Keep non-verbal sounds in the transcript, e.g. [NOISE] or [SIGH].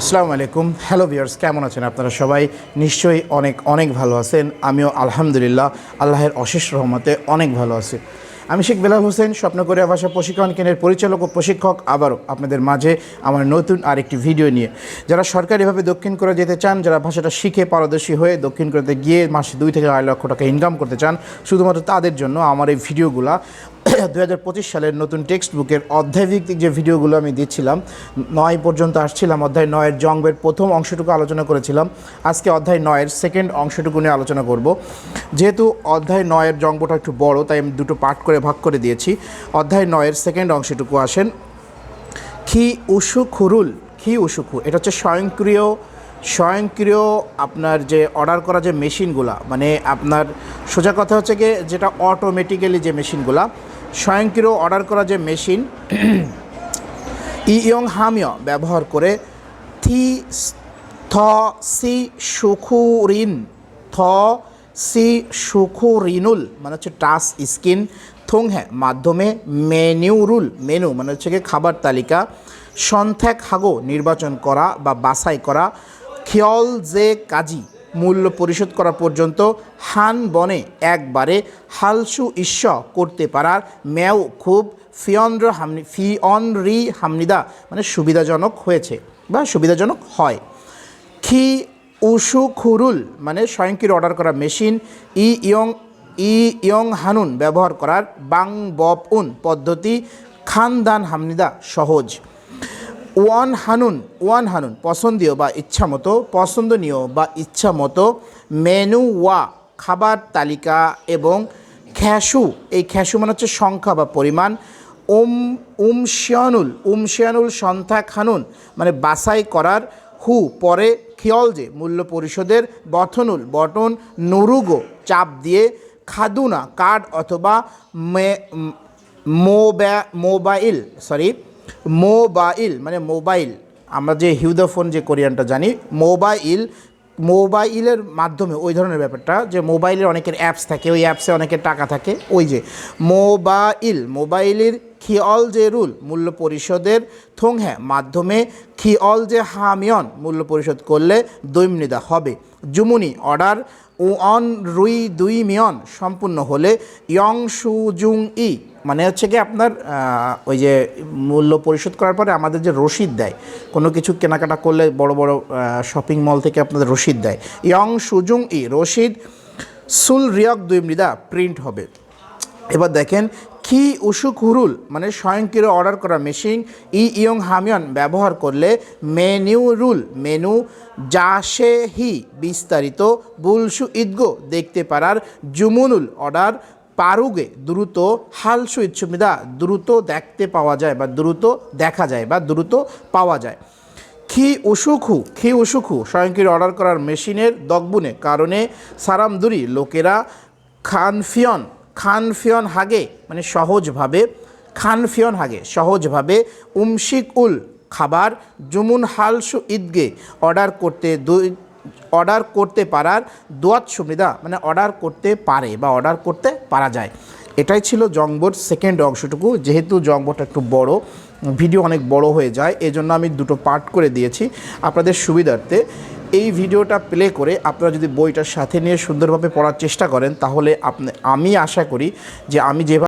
আসসালামু আলাইকুম। Hello viewers কেমন আছেন আপনারা সবাই? নিশ্চয়ই অনেক অনেক ভালো আছেন। আমিও আলহামদুলিল্লাহ আল্লাহের অশেষ রহমতে অনেক ভালো আছি। আমি শেখ বেলাল হোসেন, স্বপ্নকরিয়া ভাষা প্রশিক্ষণ কেন্দ্রের পরিচালক ও প্রশিক্ষক, আবারও আপনাদের মাঝে আমার নতুন আরেকটি ভিডিও নিয়ে। যারা সরকারিভাবে দক্ষিণ করে যেতে চান, যারা ভাষাটা শিখে পারদর্শী হয়ে দক্ষিণ কোরিয়াতে গিয়ে মাসে দুই থেকে আড়াই লক্ষ টাকা ইনকাম করতে চান, শুধুমাত্র তাদের জন্য আমার এই ভিডিওগুলা [COUGHS] দু হাজার পঁচিশ সালের নতুন টেক্সট বুকের অধ্যায়ভিত্তিক যে ভিডিওগুলো আমি দিচ্ছিলাম, নয় পর্যন্ত আসছিলাম, অধ্যায় নয়ের জঙ্গের প্রথম অংশটুকু আলোচনা করেছিলাম। আজকে অধ্যায় নয়ের সেকেন্ড অংশটুকু নিয়ে আলোচনা করব। যেহেতু অধ্যায় নয়ের জঙ্গটা একটু বড়, তাই আমি দুটো পার্ট করে ভাগ করে দিয়েছি। অধ্যায় নয়ের সেকেন্ড অংশটুকু আসেন। খি উসু খুরুল খি উসুখু এটা হচ্ছে স্বয়ংক্রিয় স্বয়ংক্রিয় আপনার যে অর্ডার করা যে মেশিনগুলা মানে আপনার সোজা কথা হচ্ছে গিয়ে যেটা অটোমেটিক্যালি যে মেশিনগুলা স্বয়ংক্রিয় অর্ডার করা যে মেশিন ইয়ং হামিয় ব্যবহার করে থি থ সি সুখুরিন, থ সি সুখুরিনুল মানে হচ্ছে টাচ স্কিন থং হ্যাঁ মাধ্যমে মেনু রুল, মেনু মানে হচ্ছে গিয়ে খাবার তালিকা সন্থ্যাক হাগো নির্বাচন করা বা বাছাই করা, খিয়ল যে কাজী মূল্য পরিশোধ করা পর্যন্ত হান বনে একবারে হালসু ঈশ্ব করতে পারার ম্যাও খুব ফিয়ন্দ্র হামনি ফিয়ন রি হামনিদা মানে সুবিধাজনক হয়েছে বা সুবিধাজনক হয়। খি উসু খুরুল মানে স্বয়ংক্রিয় অর্ডার করা মেশিন, ই ইয়ং ই ইয়ং হানুন ব্যবহার করার বাং বপ উন পদ্ধতি খানদান হামনিদা সহজ। ওয়ান হানুন ওয়ান হানুন, পছন্দীয় বা ইচ্ছা মতো পছন্দনীয় বা ইচ্ছা মতো মেনু ওয়া, খাবার তালিকা এবং খ্যাসু, এই খ্যাসু মানে হচ্ছে সংখ্যা বা পরিমাণ। উম, উমশিয়ানুল উমশিয়ানুল সন্থা খানুন মানে বাছাই করার হু, পরে খিয়ল যে মূল্য পরিশোধের বথনুল, বটন, নুরুগো, চাপ দিয়ে খাদুনা, কার্ড অথবা মোবাইল, সরি মোবাইল মানে মোবাইল, আমরা যে হিউদোফোন, যে কোরিয়ানটা জানি, মোবাইল, মোবাইলের মাধ্যমে ওই ধরনের ব্যাপারটা, যে মোবাইলের অনেকের অ্যাপস থাকে, ওই অ্যাপসে অনেকের টাকা থাকে, ওই যে মোবাইল, মোবাইলের খিয়ল যে রুল, মূল্য পরিশোধের থং হ্যাঁ মাধ্যমে খিয়ল যে হামিয়ন, মূল্য পরিশোধ করলে দৈমনিদা হবে। জুমুনি, অর্ডার ওয়ন রুই দুই মিয়ন, সম্পূর্ণ হলে ইয়ং সুজুং ই মানে হচ্ছে কি আপনার ওই যে মূল্য পরিশোধ করার পরে আমাদের যে রসিদ দেয়, কোনো কিছু কেনাকাটা করলে বড় বড় শপিং মল থেকে আপনাদের রসিদ দেয়। ইয়ং সুজুং ই, রসিদ সুল রিয়ক দুই মৃদা প্রিন্ট হবে। এবার দেখেন কি উসুক হুরুল মানে স্বয়ংক্রিয় অর্ডার করা মেশিন, ই ইয়ং হামিয়ন ব্যবহার করলে মেনু রুল, মেনু জাসে হি বিস্তারিত বুলসু ইদগো দেখতে পারার জুমুনুল অর্ডার পারুগে দ্রুত হালসু ইচ্ছুমিদা দ্রুত দেখতে পাওয়া যায় বা দ্রুত দেখা যায় বা দ্রুত পাওয়া যায়। খি উসুখু খি উসুখু স্বয়ংক্রিয় অর্ডার করার মেশিনের দগবুনে কারণে সারামদুরি লোকেরা খানফিয়ন খানফিয়ন হাগে মানে সহজভাবে, খানফিয়ন হাগে, সহজভাবে উমশিক উল খাবার জুমুন হালসু ঈদগে অর্ডার করতে দুই, অর্ডার করতে পারার দোয়াত সুবিধা মানে অর্ডার করতে পারে বা অর্ডার করতে পারা যায়। এটাই ছিল জংবোর সেকেন্ড অংশটুকু। যেহেতু জংবোটা একটু বড়, ভিডিও অনেক বড় হয়ে যায়, এজন্য আমি দুটো পার্ট করে দিয়েছি। আপনাদের সুবিধার্থে এই ভিডিওটা প্লে করে আপনারা যদি বইটার সাথে নিয়ে সুন্দরভাবে পড়ার চেষ্টা করেন, তাহলে আপনি, আমি আশা করি যে আমি যেভাবে